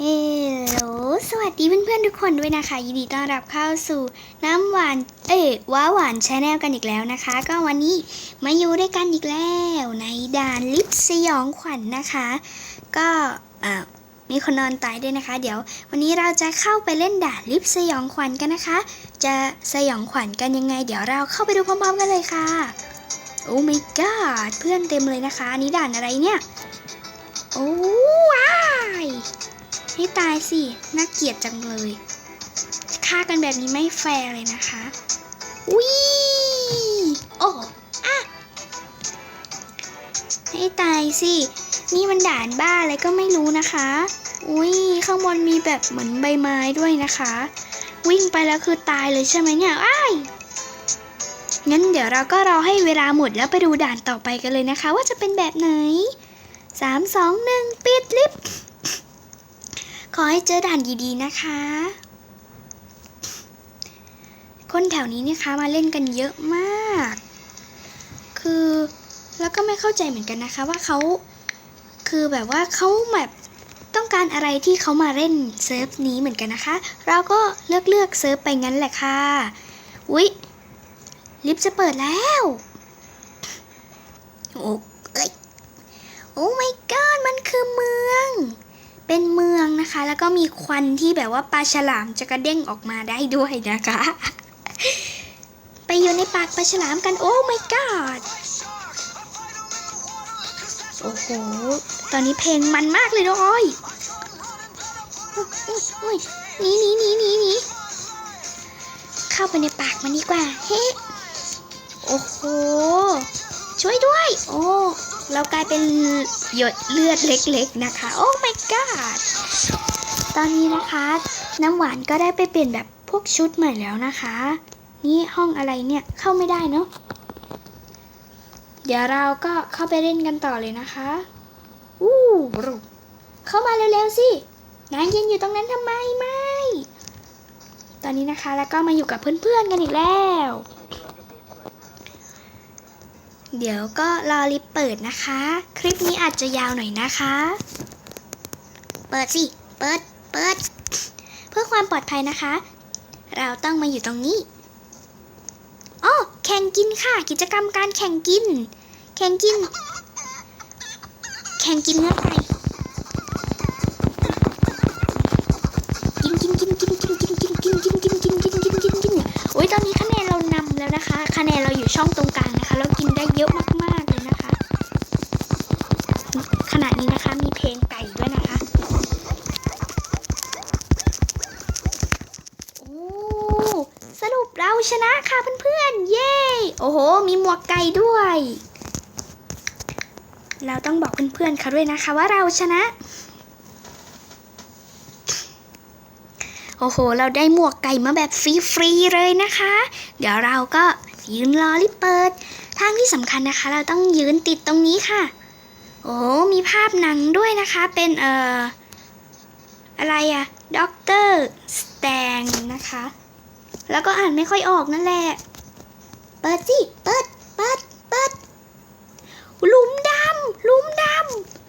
เฮลโหล สวัสดีเพื่อนๆทุกคนด้วยนะคะ ยินดีต้อนรับเข้าสู่น้ำหวาน เอ้ยว้าหวานชาแนลกันอีกแล้วนะคะ ก็วันนี้มาอยู่ด้วยกันอีกแล้ว ในด่านลิฟต์สยองขวัญนะคะ ก็มีคนนอนตายด้วยนะคะ เดี๋ยว วันนี้เราจะเข้าไปเล่นด่านลิฟต์สยองขวัญกันนะคะ จะสยองขวัญกันยังไง เดี๋ยวเราเข้าไปดูพร้อมๆกันเลยค่ะ โอ้ my god เพื่อนเต็มเลยนะคะ อันนี้ด่านอะไรเนี่ย โอ้ ให้ตายสิ น่าเกลียดจังเลย ฆ่ากันแบบนี้ไม่แฟร์เลยนะคะวิโอ้อะให้ตายสิ นี่มันด่านบ้าอะไรก็ไม่รู้นะคะ อุ้ยข้างบนมีแบบเหมือนใบไม้ด้วยนะคะ วิ่งไปแล้วคือตายเลยใช่ไหมเนี่ยอ้ายงั้นเดี๋ยวเราก็รอให้เวลาหมดแล้วไปดูด่านต่อไปกันเลยนะคะ ว่าจะเป็นแบบไหนสามสองหนึ่งปิดลิฟต์ ขอให้เจอด่านดีๆนะคะ คนแถวนี้นะคะมาเล่นกันเยอะมาก คือแล้วก็ไม่เข้าใจเหมือนกันนะคะ ว่าเขาคือแบบว่าเขาแบบต้องการอะไรที่เขามาเล่นเซิร์ฟนี้เหมือนกันนะคะ เราก็เลือกเลือกเซิร์ฟไปงั้นแหละค่ะอุ๊ยลิฟต์จะเปิดแล้วโอ้เอ้ยโอ้ my god มันคือเมือง เป็นเมืองนะคะ แล้วก็มีควันที่แบบว่าปลาฉลามจะกระเด้งออกมาได้ด้วยนะคะ ไปอยู่ในปากปลาฉลามกันโอ้ my god โอ้โห ตอนนี้เพลงมันมากเลยด้วยอุ๊ยนีหนีหนีหนีหนีเข้าไปในปากมันดีกว่า เฮ้ โอ้โห ช่วยด้วย โอ้ เรากลายเป็นหยดเลือดเล็กๆนะคะ โอ้ my god ตอนนี้นะคะ น้ำหวานก็ได้ไปเปลี่ยนแบบพวกชุดใหม่แล้วนะคะ นี่ห้องอะไรเนี่ยเข้าไม่ได้เนาะ เดี๋ยวเราก็เข้าไปเล่นกันต่อเลยนะคะ อู้บรูเข้ามาเร็วๆสินายยืนอยู่ตรงนั้นทำไมไม่ ตอนนี้นะคะแล้วก็มาอยู่กับเพื่อนๆกันอีกแล้ว เดี๋ยวก็รอลิฟต์เปิดนะคะ คลิปนี้อาจจะยาวหน่อยนะคะ เปิดสิ เปิด เปิด เพื่อความปลอดภัยนะคะ เราต้องมาอยู่ตรงนี้อ๋อแข่งกินค่ะ กิจกรรมการแข่งกิน แข่งกิน แข่งกินเนื้อไก่กินกินกินกินกินกินกินกินกินกินกินกินกินกินกินโอ้ยตอนนี้คะแนนเรานำแล้วนะคะ คะแนนเราอยู่ช่องตรง นะคะมีเพลงไก่ด้วยนะคะโอ้สรุปเราชนะค่ะเพื่อนๆ เย้ โอ้โห มีหมวกไก่ด้วย เราต้องบอกเพื่อนๆเขาด้วยนะคะว่าเราชนะ โอ้โห เราได้หมวกไก่มาแบบฟรีๆเลยนะคะ เดี๋ยวเราก็ยืนรอรีบเปิด ทางที่สำคัญนะคะ เราต้องยืนติดตรงนี้ค่ะ โอ้มีภาพหนังด้วยนะคะ เป็นเอ่ออะไรอะด็อกเตอร์สแตงนะคะ แล้วก็อ่านไม่ค่อยออกนั่นแหละ เปิดสิ เปิด เปิด เปิด หลุมดำหลุมด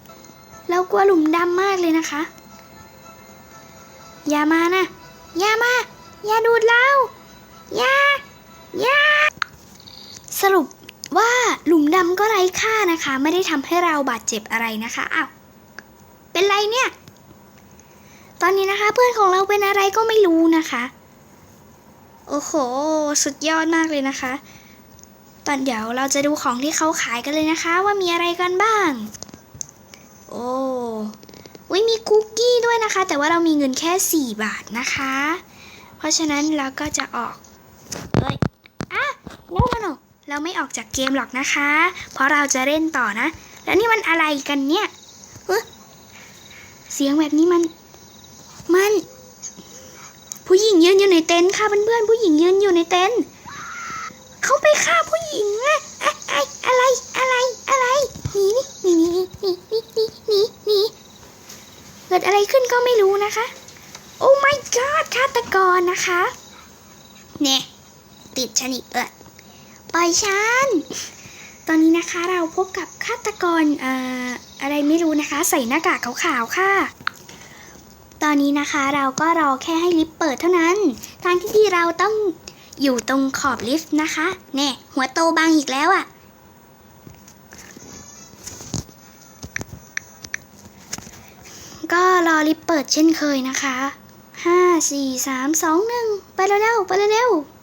ำเรากลัวหลุมดำมากเลยนะคะ อย่ามานะ อย่ามา อย่าดูดเรา อย่า อย่า สรุป ว่าหลุมดำก็ไร้ค่านะคะ ไม่ได้ทำให้เราบาดเจ็บอะไรนะคะอ้าวเป็นไรเนี่ย ตอนนี้นะคะ เพื่อนของเราเป็นอะไรก็ไม่รู้นะคะ โอ้โห สุดยอดมากเลยนะคะ ตอนเดี๋ยวเราจะดูของที่เขาขายกันเลยนะคะ ว่ามีอะไรกันบ้าง โอ้วิมีคุกกี้ด้วยนะคะ แต่ว่าเรามีเงินแค่ 4 บาทนะคะ เพราะฉะนั้นเราก็จะออกเอ้ยอะ no no no เราไม่ออกจากเกมหรอกนะคะ เพราะเราจะเล่นต่อนะ แล้วนี่มันอะไรกันเนี่ยเอ้ยเสียงแบบนี้มัน มัน ผู้หญิงยืนอยู่ในเต็นท์ค่ะเพื่อนๆผู้หญิงยืนอยู่ในเต็นท์เขาไปฆ่าผู้หญิงอะอะอะอะไรอะไรอะไรหนีนี่หนีหนีหนีหนีหนีหนีเกิดอะไรขึ้นก็ไม่รู้นะคะ โอ้ my god ฆาตกรนะคะ เนี่ย ติดฉันอีกเออ ปล่อยฉัน ตอนนี้นะคะเราพบกับฆาตกรเอ่ออะไรไม่รู้นะคะ ใส่หน้ากากขาวๆค่ะ ตอนนี้นะคะเราก็รอแค่ให้ลิฟต์เปิดเท่านั้น ทางที่ดีเราต้องอยู่ตรงขอบลิฟต์นะคะแน่หัวโตบางอีกแล้วอะ่ะก็รอลิฟต์เปิดเช่นเคยนะคะห้าสี่สามสองหนึ่งไปเร็วๆไปเร็วๆ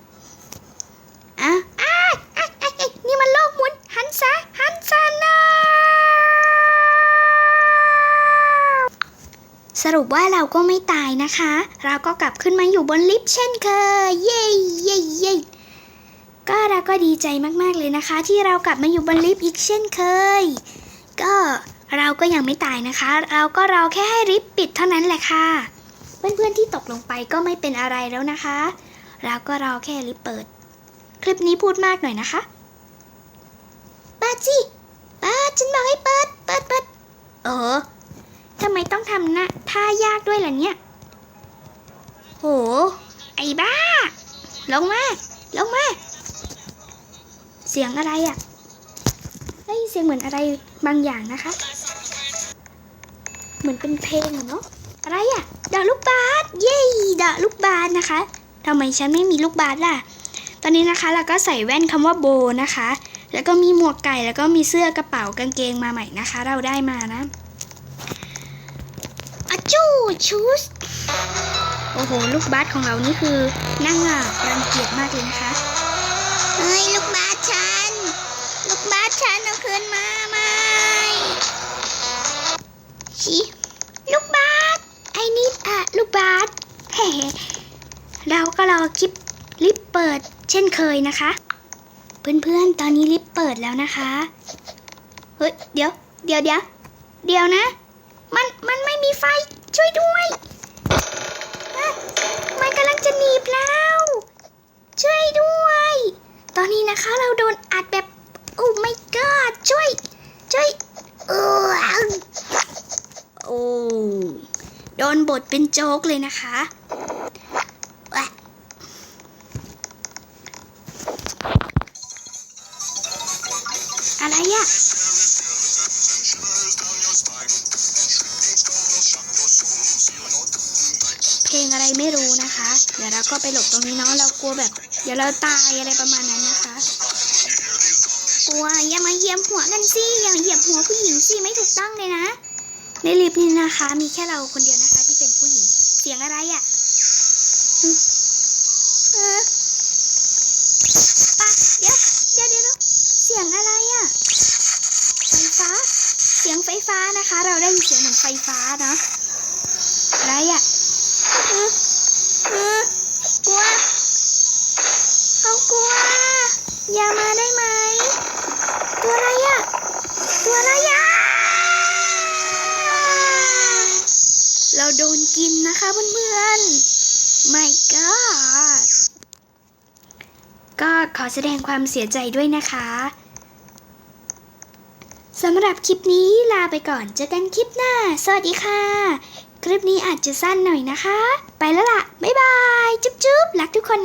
สรุปว่าเราก็ไม่ตายนะคะ เราก็กลับขึ้นมาอยู่บนลิฟต์เช่นเคย เย้เย้เย้ก็เราก็ดีใจมากๆเลยนะคะ ที่เรากลับมาอยู่บนลิฟต์อีกเช่นเคย ก็เราก็ยังไม่ตายนะคะ เราก็รอแค่ให้ลิฟต์ปิดเท่านั้นแหละค่ะ เพื่อนๆที่ตกลงไปก็ไม่เป็นอะไรแล้วนะคะ เราก็รอแค่ลิฟต์เปิด คลิปนี้พูดมากหน่อยนะคะเปิดสิเปิดฉันบอกให้เปิด เปิดเปิดเออ ทำไมต้องทำนะท่ายากด้วยล่ะเนี่ย โห ไอ้บ้า ลงมา ลงมา เสียงอะไรอะ่ะได้ยินเสียงเหมือนอะไรบางอย่างนะคะ เหมือนเป็นเพลงอเนาะ อะไรอะ่ะดอกลูกบาสเย้ดอกลูกบาสนะคะทำไมฉันไม่มีลูกบาสล่ะ ตอนนี้นะคะเราก็ใส่แว่นคำว่าโบนะคะ แล้วก็มีหมวกไก่แล้วก็มีเสื้อกระเป๋ากางเกงมาใหม่นะคะ เราได้มานะ อะจูชูสโอ้โห ลูกบาสของเรานี่คือนั่งอะรังเกียจมากเลยนะคะเฮ้ย ลูกบาสฉัน ลูกบาสฉันเอาคืนมาไหมชิลูกบาสไอ้นี่อะลูกบาสเฮ้เราก็รอคลิปลิฟต์เปิด เช่นเคยนะคะ เพื่อนๆ ตอนนี้ลิฟต์เปิดแล้วนะคะ เฮ้ย เดี๋ยว เดี๋ยวเดี๋ยวเดี๋ยวนะ มันมันไม่มีไฟช่วยด้วยมันกำลังจะหนีบแล้ว ช่วยด้วย ตอนนี้นะคะเราโดนอัดแบบโอ้ไม่กอดช่วย ช่วยเออโอ้โดนบทเป็นโจ๊กเลยนะคะ อะไรไม่รู้นะคะ เดี๋ยวเราก็ไปหลบตรงนี้เนาะเรากลัวแบบ เดี๋ยวเราตายอะไรประมาณนั้นนะคะ กลัวอย่ามาเหยียบหัวกันสิอย่าเหยียบหัวผู้หญิงสิไม่ถูกต้องเลยนะ ในลิฟต์นี้นะคะ มีแค่เราคนเดียวนะคะ ที่เป็นผู้หญิงเสียงอะไรอะ่ะเออปะเดี๋ยวเดี๋ยวเดี๋ยวเสียงอะไรอะ่ะไฟฟ้า เสียงไฟฟ้านะคะ เราได้ยินเสียงเหมือนไฟฟ้าเนาะอะไรอะ่ะ กลัวเขากลัว อย่ามาได้ไหม ตัวอะไรอะตัวอะไรอะเราโดนกินนะคะเพื่อนๆ my god ก็ขอแสดงความเสียใจด้วยนะคะสำหรับคลิปนี้ลาไปก่อนเจอกันคลิปหน้า สวัสดีค่ะ คลิปนี้อาจจะสั้นหน่อยนะคะ ไปแล้วล่ะ บ๊ายบาย จุ๊บๆ รักทุกคนนะ